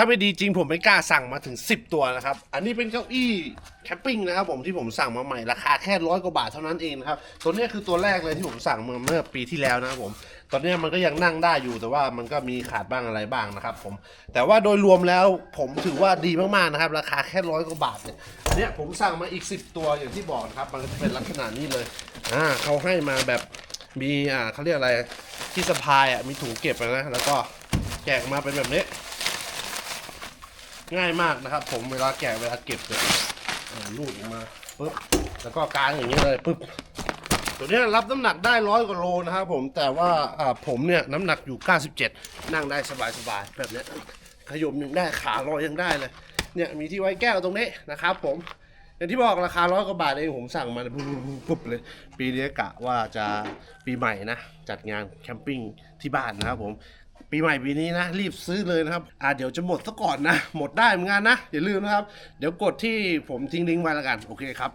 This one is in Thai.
ถ้าไม่ดีจริงผมไม่กล้าสั่งมาถึง 10 ตัวนะครับ อันนี้เป็นเก้าอี้แคมปิ้งนะครับผมที่ผมสั่งมาใหม่ราคาแค่ร้อยกว่าบาทเท่านั้นเองนะครับ ตัวนี้คือตัวแรกเลยที่ผมสั่งมาเมื่อปีที่แล้วนะครับผม ตอนนี้มันก็ยังนั่งได้อยู่แต่ว่ามันก็มีขาดบ้างอะไรบ้างนะครับผม แต่ว่าโดยรวมแล้วผมถือว่าดีมากๆนะครับ ราคาแค่ร้อยกว่าบาทเนี่ยอันเนี้ยผมสั่งมาอีก 10 ตัวอย่างที่บอกนะครับ มันก็จะเป็นลักษณะนี้เลย อ่าเขาให้มาแบบมีอ่าเขาเรียกอะไรที่สะพายอะมีถุงเก็บอะนะแล้วก็แจกมาเป็นแบบนี้ ง่ายมากนะครับ ผมเวลาแกะเวลาเก็บเนี่ยลูดออกมาปุ๊บแล้วก็กางอย่างนี้เลยปุ๊บตัวนี้รับน้ำหนักได้ร้อยกว่าโลนะครับผมแต่ว่าผมเนี่ยน้ำหนักอยู่ 97 นั่งได้สบายๆแบบนี้ขยมยังได้ขาลอยยังได้เลยเนี่ยมีที่ไว้แก้วตรงนี้นะครับ ผมอย่างที่บอกราคาร้อยกว่าบาทเองผมสั่งมาปุ๊บเลย ปีนี้กะว่าจะปีใหม่นะ จัดงานแคมปิ้งที่บ้านนะครับผม ปีใหม่ปีนี้นะ รีบซื้อเลยนะครับ อ่าเดี๋ยวจะหมดซะก่อนนะ หมดได้เหมือนกันนะ อย่าลืมนะครับ เดี๋ยวกดที่ผมทิ้งลิงก์ไว้แล้วกัน โอเคครับ